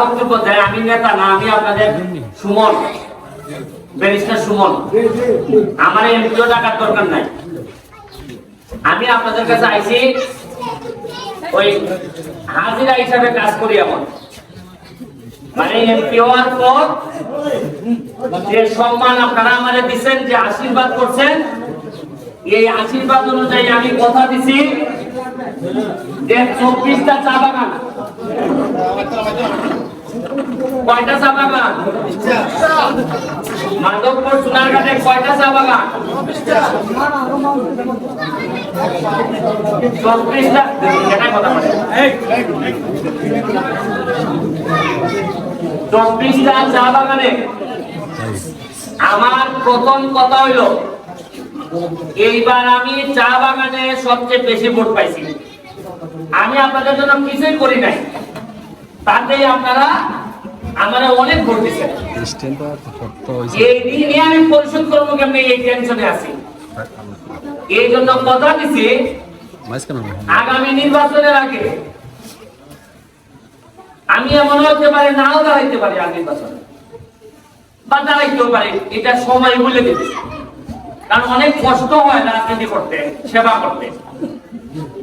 বক্তব্য দেয়, আমি নেতা না, আমি আপনাদের সুমন, ব্যারিস্টার সুমন। আমার এমপিও টাকার দরকার নাই। আমি আপনাদের কাছে আইছি, ওই হাজিরা হিসাবে কাজ করি এমন। মানে এমপি হওয়ার পর যে সম্মান আপনারা আমাদের দিচ্ছেন যে আশীর্বাদ করছেন, এই আশীর্বাদ অনুযায়ী আমি কথা দিছি যে চব্বিশটা চা বাগান কয়টা চা বাগান? মাধবপুর সোনারঘাটে কয়টা চা বাগান? চব্বিশটা এটাই কথা বলে। চব্বিশটা চা বাগানে আমার প্রথম কথা হইল, এইবার আমি চা বাগানে সবচেয়ে বেশি ভোট পাইছি। আমি আপনাদের জন্য কিছুই করি নাই। তাতেই আপনারা আমার অনেক ভোট দিচ্ছেন এই নিয়ে আমি পরিশোধ করব কেমনি এই টেনশনে আছি এই জন্য কথা দিছি আগামী নির্বাচনের আগে আমি এমন হতে পারে নাও দাঁড়াইতে পারি আর নির্বাচনে। বা দাঁড়াইতেও পারি এটা সময় বলে দেবে কারণ অনেক কষ্ট হয় রাজনীতি করতে সেবা করতে।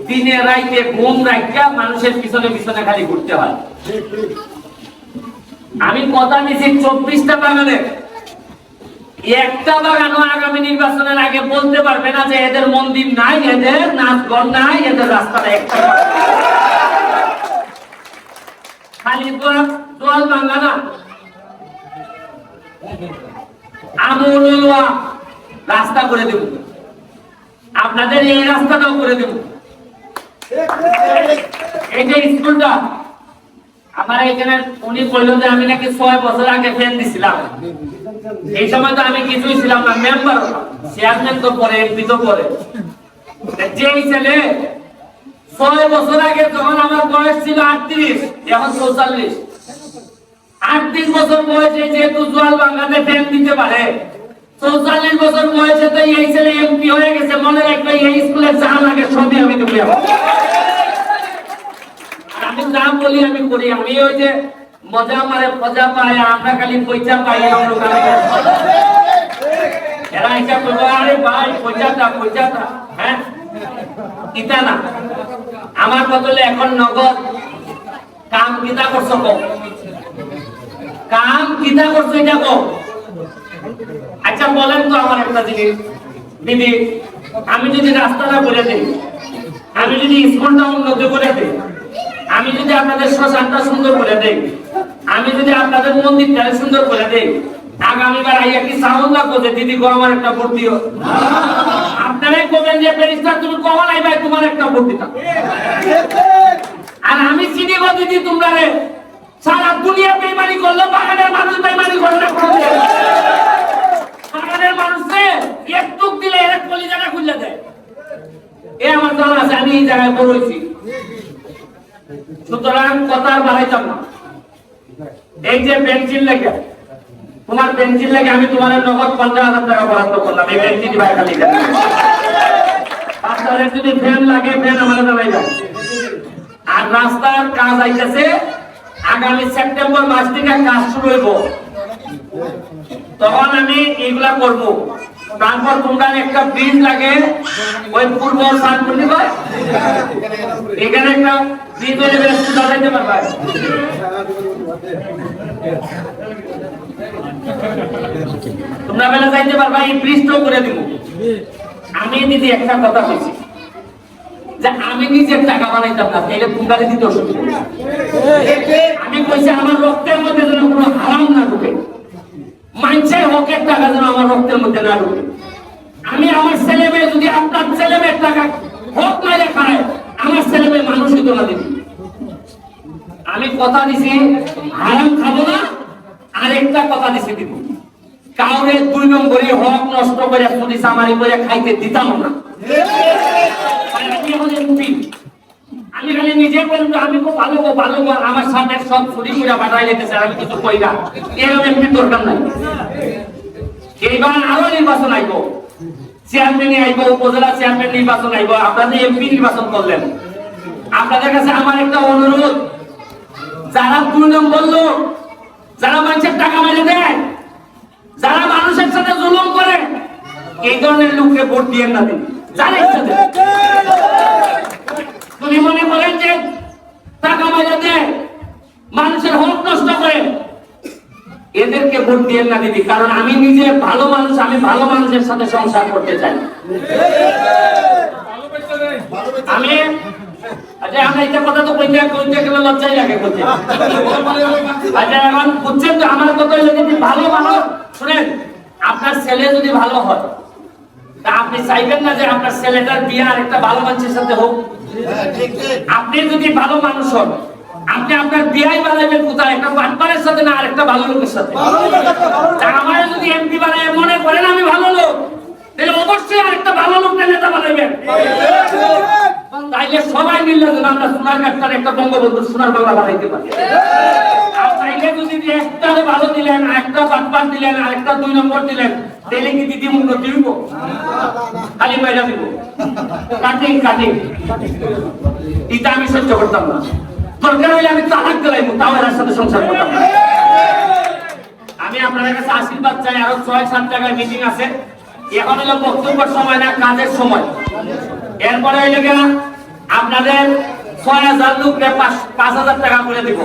দিনে রাইতে ঘুম রাইতে মানুষের পিছনে পিছনে খালি ঘুরতে হয়। আমি কথা নিছি চব্বিশটা বাগানে। একটা বাগানও আগামী নির্বাচনের আগে বলতে পারবে না যে এদের মন্দির নাই এদের নাচঘর নাই এদের রাস্তাটা একটা খালি দোয়াল না। রাস্তা করে দেব। আপনাদের এই রাস্তাটাও করে দেব। এই যে স্কুলটা। আমার এখানে উনি বলল যে আমি নাকি ছয় বছর আগে ফ্যান দিছিলাম। এই সময় তো আমি কিছুই ছিলাম না মেম্বার চেয়ারম্যান তো পরে এমপি তো পরে। যেই ছেলে ছয় বছর আগে যখন আমার বয়স ছিল আটত্রিশ, এখন চৌচল্লিশ। আটত্রিশ বছর বয়সে যেহেতু জোয়াল বাংলাতে ফ্যান দিতে পারে, চৌচল্লিশ বছর বয়সে তো এই ছেলে এমপি হয়ে গেছে, মনে রাখবে এই স্কুলের যা লাগে সবই আমি দেবো যা বলি আমি করি, আমি ওই যে মজা মারে মজা পাই আমরা খালি পয়সা পাই হ্যাঁ আমার বদলে এখন নগদ কাম কিতা করছ কো কাম কিতা করছ এটা কো আচ্ছা বলেন তো আমার একটা জিনিস। দিদি, আমি যদি রাস্তাটা করে দিই, আমি যদি স্কুলটা উন্নত করে দিই আমি যদি আপনাদের শ্মশানটা সুন্দর করে দেই, আমি যদি আপনাদের মন্দিরটা সুন্দর করে দেই, আগামীবার আইয়া কি সাউন্ড লাগবো যে দিদি গো, আমার একটা ভোট দিও। আপনারাই কবেন যে প্যারিস্টার তুমি কখন আইবাই তোমার একটা ভোট দিতাম। আর আমি চিনি গো দিদি তোমরা রে সারা দুনিয়া বেইমানি করল, বাগানের মানুষ বেইমানি করলে। বাগানের মানুষে একটু দিলে এর কলিজাটা খুলে দেয়। এ আমার জানা আছে, আমি এই জায়গায় বড় হয়েছি। সুতরাং কথা বাড়াইতাম না। এই যে পেন্সিল লেগে তোমার পেন্সিল লেগে আমি তোমার নগদ পঞ্চাশ হাজার টাকা বরাদ্দ করলাম, এই পেন্সিল ভাই খালি। রাস্তায় যদি ফ্যান লাগে, ফ্যান আমার যায় আর রাস্তার কাজ আইতেছে, আগামী সেপ্টেম্বর মাস থেকে কাজ শুরু হইব। তখন আমি এইগুলা করব। তারপর তোমরা একটা ব্রিজ লাগে ওই পূর্ব সানপুরি কয় এখানে একটা ব্রিজ হয়ে যাবে একটু দাঁড়াইতে পারবা? তোমরা বেলা যাইতে পারবা এই ব্রিজটাও করে দিব। আমি দিদি একটা কথা বলছি যে আমি নিজের টাকা বানাইতাম না তাহলে দিতে অসুবিধা আমি কইছি আমার রক্তের মধ্যে যেন কোনো হারাম না ঢুকে। মানছে হকের টাকা যেন আমার রক্তের মধ্যে না ঢুকে। আমি আমার ছেলে মেয়ে যদি আপনার ছেলে মেয়ের টাকা হক মাইরে খায়, আমার ছেলে মেয়ে মানুষ হইতো না দিদি আমি কথা দিছি, হারাম খাব না, আরেকটা কথা দিছি দিব। কাউরে দুই নম্বরে হক নষ্ট করে চুরি সামারি করে খাইতে দিতাম না মুভি আমি খালি নিজে বলব আমি খুব ভালো গো ভালো গো আমার সামনে সব ছুরি মুড়া বাটাই লেগেছে আমি কিছু কই না। এরকম এমনি দরকার নাই। এইবার আরও নির্বাচন আইব। চেয়ারম্যান আইব, উপজেলা চেয়ারম্যান নির্বাচন আইব। আপনাদের এমপি নির্বাচন করলেন। আপনাদের কাছে আমার একটা অনুরোধ। যারা দুই নম্বর লোক, যারা মানুষের টাকা মেরে দেয়, যারা মানুষের সাথে জুলুম করে, এই ধরনের লোককে ভোট দিয়ে না দিন। যারা মনে করেন যে টাকা মেরে দেয়, মানুষের হক নষ্ট করে এদেরকে ভোট দিয়ে না দিবি কারণ আমি নিজে ভালো মানুষ আমি ভালো মানুষের সাথে সংসার করতে চাই। আমি আচ্ছা আমি একটা কথা তো কইতে কইতে গেলে লজ্জাই লাগে কইতে আচ্ছা এখন বুঝছেন তো আমার কথা হইল যদি ভালো ভালো শুনেন আপনার ছেলে যদি ভালো হয় তা আপনি চাইবেন না যে আপনার ছেলেটার বিয়ে আর একটা ভালো মানুষের সাথে হোক? আপনি যদি ভালো মানুষ হন আপনি আপনার বিয়াই বানাবেন কোথায়? একটা বাটপারের সাথে না আর একটা ভালো লোকের সাথে আমার যদি এমপি বানায় মনে করেন আমি ভালো লোক তাহলে অবশ্যই আরেকটা ভালো লোককে নেতা বানাবেন তাইলে সবাই মিললে যেন আমরা সোনার কাঠটার একটা বঙ্গবন্ধু সোনার বাংলা বানাইতে পারি। চাইলে যদি একটা ভালো দিলেন একটা বাটপার দিলেন আর একটা দুই নম্বর দিলেন তাহলে কি দিদি উন্নতি হইব? খালি পয়সা দিব। Cutting cutting. এটা আমি সহ্য করতাম না। দরকার আমি তালাক দিলাম তাও এর সাথে সংসার করতাম আমি আপনাদের কাছে আশীর্বাদ চাই, আরও ছয়, সাত জায়গায় মিটিং আছে। এখন হলো বক্তব্যের সময় না, কাজের সময়। এরপরে হইলে আপনাদের ছয় হাজার পাঁচ পাঁচ হাজার টাকা করে দিব।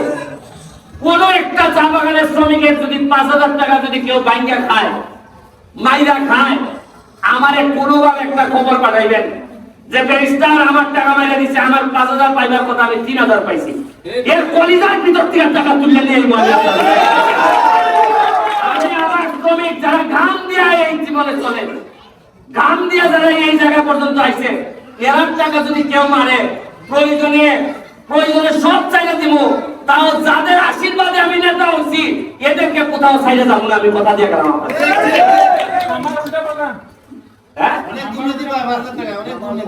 কোন একটা চা বাগানের শ্রমিকের যদি পাঁচ হাজার টাকা যদি কেউ বাইঙ্গা খায়, মাইরা খায়, আমারে কোনোভাবে একটা খবর পাঠাইবেন। যে ব্যারিস্টার আমার টাকা মাইরা দিচ্ছে আমার পাঁচ হাজার পাইবার কথা আমি তিন হাজার পাইছি। এর কলিজার ভিতর থেকে টাকা তুলে নিয়ে আমি আমার শ্রমিক যারা ঘাম দিয়া এই জীবনে চলে, ঘাম দিয়া যারা এই জায়গা পর্যন্ত আইছে এরার টাকা যদি কেউ মারে, প্রয়োজনে প্রয়োজনে সব চাইলে দিব, তাও যাদের আশীর্বাদে আমি নেতা হচ্ছি এদেরকে কোথাও চাইলে যাব না, আমি কথা দিয়ে গেলাম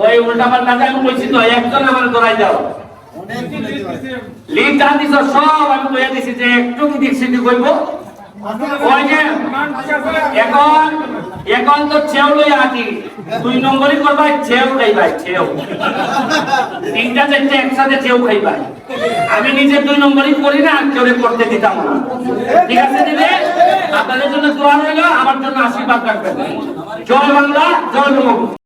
ওই উল্টা পাল্টা আমি তো একজন আমার দৌড়াই দাও। লিড দিছ সব আমি কইয়া দিছি যে একটু কি দিচ্ছি কইব ওই যে এখন এখন তো ছেউ লই আছি দুই নম্বরই করবাই ছেউ খাইবাই ছেউ তিনটা চারটে একসাথে ছেউ খাইবাই। আমি নিজে দুই নম্বরই করি না কেউ করতে দিতাম না। ঠিক আছে দিদি? আপনাদের জন্য দোয়া রইল আমার জন্য আশীর্বাদ রাখবেন জয় বাংলা জয় বঙ্গবন্ধু।